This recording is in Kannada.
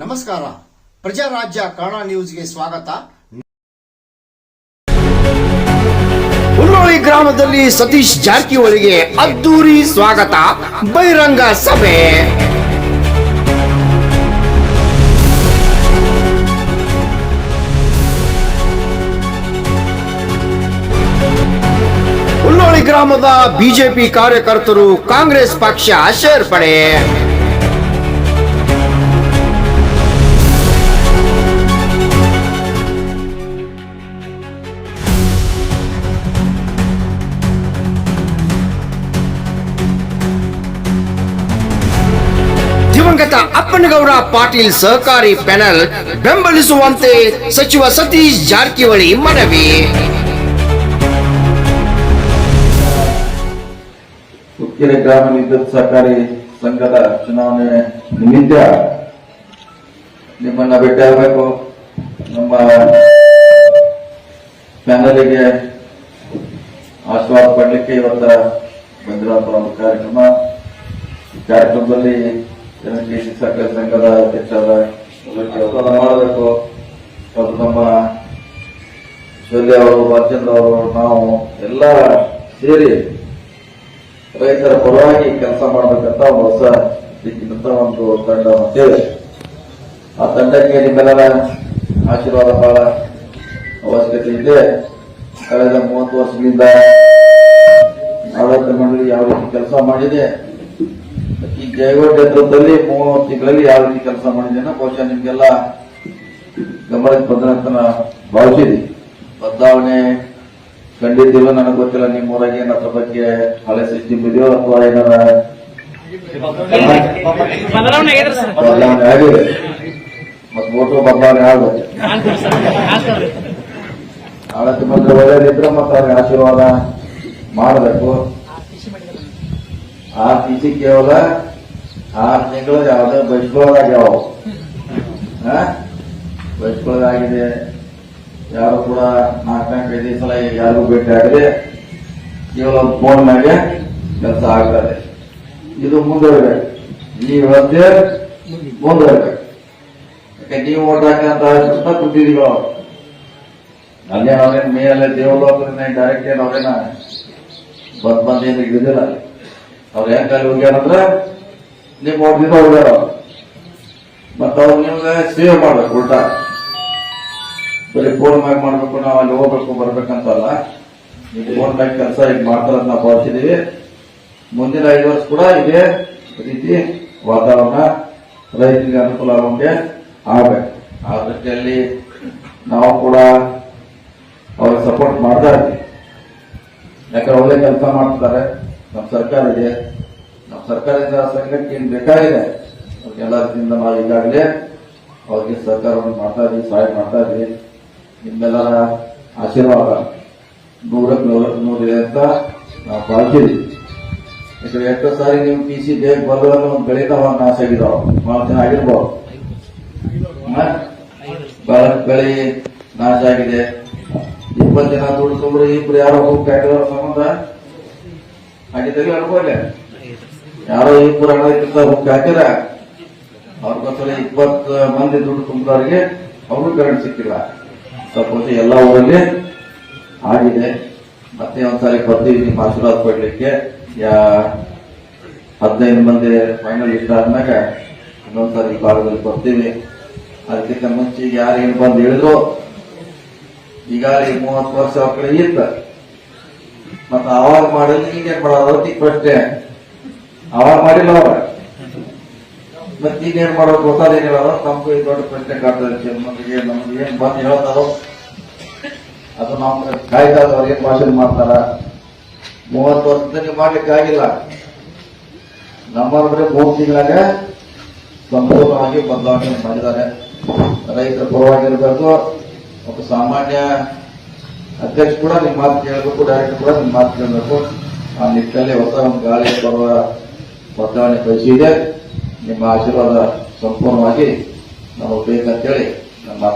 ನಮಸ್ಕಾರ. ಪ್ರಜಾರಾಜ್ಯ ಕನ್ನಡ ನ್ಯೂಸ್ಗೆ ಸ್ವಾಗತ. ಹುಲ್ಲೋಳಿ ಗ್ರಾಮದಲ್ಲಿ ಸತೀಶ್ ಜಾರಕಿಹೊಳಿಗೆ ಅದ್ದೂರಿ ಸ್ವಾಗತ. ಬಹಿರಂಗ ಸಭೆ. ಗ್ರಾಮದ ಬಿಜೆಪಿ ಕಾರ್ಯಕರ್ತರು ಕಾಂಗ್ರೆಸ್ ಪಕ್ಷ ಸೇರ್ಪಡೆ ದಿವಂಗತ ಅಪ್ಪನಗೌಡ ಪಾಟೀಲ್ ಸಹಕಾರಿ ಪ್ಯಾನೆಲ್ ಬೆಂಬಲಿಸುವಂತೆ ಸಚಿವ ಸತೀಶ್ ಜಾರಕಿಹೊಳಿ ಮನವಿ. ಹುಕ್ಕೇರಿ ಗ್ರಾಮ ವಿದ್ಯುತ್ ಸಹಕಾರಿ ಸಂಘದ ಚುನಾವಣೆ ನಿಮಿತ್ತ ನಿಮ್ಮನ್ನ ಭೇಟಿಯಾಗಬೇಕು ನಮ್ಮ ಪ್ಯಾನಲಿಗೆ ಆಶೀರ್ವಾದ ಪಡಲಿಕ್ಕೆ ಇವತ್ತ ಬಂದಿರುವಂತಹ ಒಂದು ಕಾರ್ಯಕ್ರಮ. ಈ ಕಾರ್ಯಕ್ರಮದಲ್ಲಿ ಕೆ ಸಹಕಾರಿ ಸಂಘದ ಅಧ್ಯಕ್ಷರಾದ ಆಶೀರ್ವಾದ ಮಾಡಬೇಕು. ಮತ್ತು ನಮ್ಮ ಶಲ್ಯ ಅವರು ರಾಜೇಂದ್ರ ಅವರು, ನಾವು ಎಲ್ಲ ಸೇರಿ ರೈತರ ಪರವಾಗಿ ಕೆಲಸ ಮಾಡಬೇಕಂತ ಒಂದು ಹೊಸ ದಿಕ್ಕಿನಂತ ಒಂದು ತಂಡ ಅಂತೇಳಿ ಆ ತಂಡಕ್ಕೆ ನಿಮ್ಮೆಲ್ಲರ ಆಶೀರ್ವಾದ ಬಹಳ ಅವಶ್ಯಕತೆ ಇದೆ. ಕಳೆದ ಮೂವತ್ತು ವರ್ಷಗಳಿಂದ ಆಡಳಿತ ಮಂಡಳಿ ಯಾವ ರೀತಿ ಕೆಲಸ ಮಾಡಿದೆ, ಈ ಜೈವ ಕ್ಷೇತ್ರದಲ್ಲಿ ಮೂವತ್ತು ತಿಂಗಳಲ್ಲಿ ಯಾವ ರೀತಿ ಕೆಲಸ ಮಾಡಿದೆ ಬಹುಶಃ ನಿಮ್ಗೆಲ್ಲ ಗಮನಕ್ಕೆ ಬಂದ ಭಾವಿಸಿದೆ. ಬದಲಾವಣೆ ಖಂಡಿತಿಲ್ಲ ನನಗೆ ಗೊತ್ತಿಲ್ಲ ನಿಮ್ಮ ಊರಾಗ ಏನ್ ಅದ್ರ ಬಗ್ಗೆ ಹಳೆ ಸಿಸ್ಟಮ್ ಇದೆಯೋ ಅಥವಾ ಏನಾರ ಬದಲಾವಣೆ ಆಗಿದೆ. ಮತ್ ಓಟು ಬದಲಾವಣೆ ಆಗ್ಬೇಕು ಆಗ್ತದ್ರಿ ಆಡಳಿತ ಒಳ್ಳೇದಿದ್ರೆ ಮತ್ತೆ ಅವ್ರಿಗೆ ಆಶೀರ್ವಾದ ಮಾಡಬೇಕು. ಆ ಸಿ ಕೇವಲ ಆರು ತಿಂಗಳು ಯಾವುದೇ ಬಸ್ಗಳಾಗ್ಯಾವ ಬೈಸ್ಕೊಳ್ಳೋದಾಗಿದೆ ಯಾರು ಕೂಡ ನಾಲ್ಕು ಐದು ಸಲ ಯಾರಿಗೂ ಭೇಟಿ ಆಗದೆ ಕೇವಲ ಫೋನ್ ಮಾಡಿ ಕೆಲಸ ಆಗ್ತದೆ ಇದು. ಮುಂದುವರಿಬೇಕು. ಈ ವ್ಯವಸ್ಥೆ ಮುಂದುವರಿಬೇಕು. ಯಾಕೆ ನೀವು ಕೂತಿದೀವಿ ಅವ್ರು ಅಲ್ಲೇ ಅವ್ರೇನ್ ಮೇಲೆ ದೇವಲೋಕದಿಂದ ಡೈರೆಕ್ಟ್ ಏನು ಅವ್ರೇನ ಬಂದ್ ಬಂದ್ ಏನು ಹಿಡಿದಿಲ್ಲ. ಅವ್ರ ಹೆಂಗ್ ಅಲ್ಲಿ ಹೋಗ್ಯಾರಂದ್ರೆ ನಿಮ್ಮ ಓಟ್ದಿಂದ ಹೋಗ್ಯಾರ ಅವ್ರು. ಅವ್ರು ನಿಮ್ಗೆ ಸೇವ್ ಮಾಡ್ಬೇಕು, ಉಲ್ಟಾ. ಬರೀ ಫೋನ್ ಮ್ಯಾಗ್ ಮಾಡ್ಬೇಕು, ನಾವು ಅಲ್ಲಿ ಹೋಗ್ಬೇಕು, ಬರ್ಬೇಕಂತಲ್ಲ. ಫೋನ್ ಮ್ಯಾಗ್ ಕೆಲಸ ಈಗ ಮಾಡ್ತಾರ ನಾವು ಭಾವಿಸಿದೀವಿ. ಮುಂದಿನ ಐದು ವರ್ಷ ಕೂಡ ಇದೇ ರೀತಿ ವಾತಾವರಣ ರೈತರಿಗೆ ಅನುಕೂಲ ಆಗೋಂಗೆ ಆಗ್ಬೇಕು. ಆ ದೃಷ್ಟಿಯಲ್ಲಿ ನಾವು ಕೂಡ ಅವ್ರಿಗೆ ಸಪೋರ್ಟ್ ಮಾಡ್ತಾ ಇದ್ದೀವಿ ಯಾಕಂದ್ರೆ ಒಳ್ಳೆ ಕೆಲಸ ಮಾಡ್ತಾರೆ ನಮ್ಮ ಸರ್ಕಾರ ಇದೆ. ನಮ್ಮ ಸರ್ಕಾರದಿಂದ ಸಂಘಕ್ಕೆ ಏನು ಬೇಕಾಗಿದೆ, ಅವ್ರಿಗೆಲ್ಲ ರೀತಿಯಿಂದ ನಾವು ಈಗಾಗಲೇ ಅವ್ರಿಗೆ ಸರ್ಕಾರವನ್ನು ಮಾಡ್ತಾ ಇದ್ದೀವಿ ಸಹಾಯ ಮಾಡ್ತಾ ಇದ್ದೀವಿ ನಿಮ್ಮೆಲ್ಲರ ಆಶೀರ್ವಾದ. ನೂರಕ್ಕೆ ನೂರಕ್ಕೆ ನೂರಿದೆ ಅಂತ ನಾವು ಭಾವಿಸಿದ್ವಿ ಯಾಕಂದ್ರೆ ಎಷ್ಟೋ ಸಾರಿ ನೀವು ಪಿ ಸಿ ಬೇಗ ಬರುವಾಗ ಒಂದು ಬೆಳೆತಾವ ನಾಶ ಆಗಿದಾವ ಭಾಳ ಜನ ಆಗಿರ್ಬೋದು ಬೆಳಿ ನಾಶ ಆಗಿದೆ. ಇಪ್ಪತ್ತು ಜನ ದುಡ್ಡು ತುಂಬ್ರಿ ಇಬ್ರು ಯಾರೋ ಕಾಯ್ದವ್ರ ಸಂಬಂಧ ಆಗಿದ್ದಾಗ ಅನುಭವ ಯಾರೋ ಇಬ್ಬರು ಹಣ ಇರ್ತ ಹೋಗಿ ಹಾಕಿರ ಅವ್ರಿಗೋಸ್ಕರ ಇಪ್ಪತ್ತು ಮಂದಿ ದುಡ್ಡು ತುಂಬಿದವ್ರಿಗೆ ಅವ್ರಿಗೂ ಕರೆಂಟ್ ಸಿಕ್ಕಿಲ್ಲ. ಸ್ವಲ್ಪ ಎಲ್ಲ ಊರಲ್ಲಿ ಆಗಿದೆ. ಮತ್ತೆ ಒಂದ್ಸಾರಿ ಬರ್ತೀವಿ ನಿಮ್ಮ ಆಶೀರ್ವಾದ ಕೊಡ್ಲಿಕ್ಕೆ ಯಾ, ಹದಿನೈದು ಮಂದಿ ಫೈನಲ್ ಇಷ್ಟ ಆದ್ಮ್ಯಾಗ ಇನ್ನೊಂದ್ಸಾರಿ ಈ ಭಾಗದಲ್ಲಿ ಬರ್ತೀವಿ ಅದಕ್ಕಿಂತ ಮುಂಚೆ ಯಾರು ಏನು ಬಂದು ಹೇಳಿದ್ರು, ಈಗಾಗಲೇ ಮೂವತ್ತು ವರ್ಷ ಮಕ್ಕಳು ಇತ್ತ. ಮತ್ತ ಅವಾಗ ಮಾಡಿದ್ರೆ ಈಗ ಏನ್ ಮಾಡೋದು ಪ್ರಶ್ನೆ ಅವಾಗ ಮಾಡಿಲ್ಲ ಅವ್ರ. ಮತ್ತೆ ಈಗ ಏನ್ ಮಾಡೋದು ಗೊತ್ತಾದೇನಿಲ್ಲ ನಮ್ಗೂ ದೊಡ್ಡ ಪ್ರಶ್ನೆ ಕಾಡ್ತಾರೆ ನಮಗೆ ನಮ್ಗೆ ಏನ್ ಬಂದು ಹೇಳ್ತಾರೋ. ಅದು ನಾವು ಕಾಯ್ತಾ ಏನ್ ಭಾಷಣ ಮಾಡ್ತಾರ? ಮೂವತ್ತು ವರ್ಷದಲ್ಲಿ ಮಾಡ್ಲಿಕ್ಕೆ ಆಗಿಲ್ಲ. ನಮ್ಮಂದ್ರೆ ಮೂರು ತಿಂಗಳಾಗ ಸಂಪೂರ್ಣವಾಗಿ ಬದಲಾವಣೆ ಮಾಡಿದ್ದಾರೆ. ರೈತರ ಪರವಾಗಿರ್ಬೇಕು ಒಬ್ಬ ಸಾಮಾನ್ಯ ಅಧ್ಯಕ್ಷ ಕೂಡ ನಿಮ್ ಮಾತು ಕೇಳಬೇಕು, ಡೈರೆಕ್ಟರ್ ಕೂಡ ನಿಮ್ ಮಾತು ಕೇಳಬೇಕು. ಆ ನಿಟ್ಟಿನಲ್ಲಿ ಹೊಸ ಒಂದು ಗಾಳಿ ಬರುವ ಬದಲಾವಣೆ ಬಯಸಿದೆ ನಿಮ್ಮ ಆಶೀರ್ವಾದ ಸಂಪೂರ್ಣವಾಗಿ ನಾವು ಬೇಕಂತೇಳಿ ನಮ್ಮ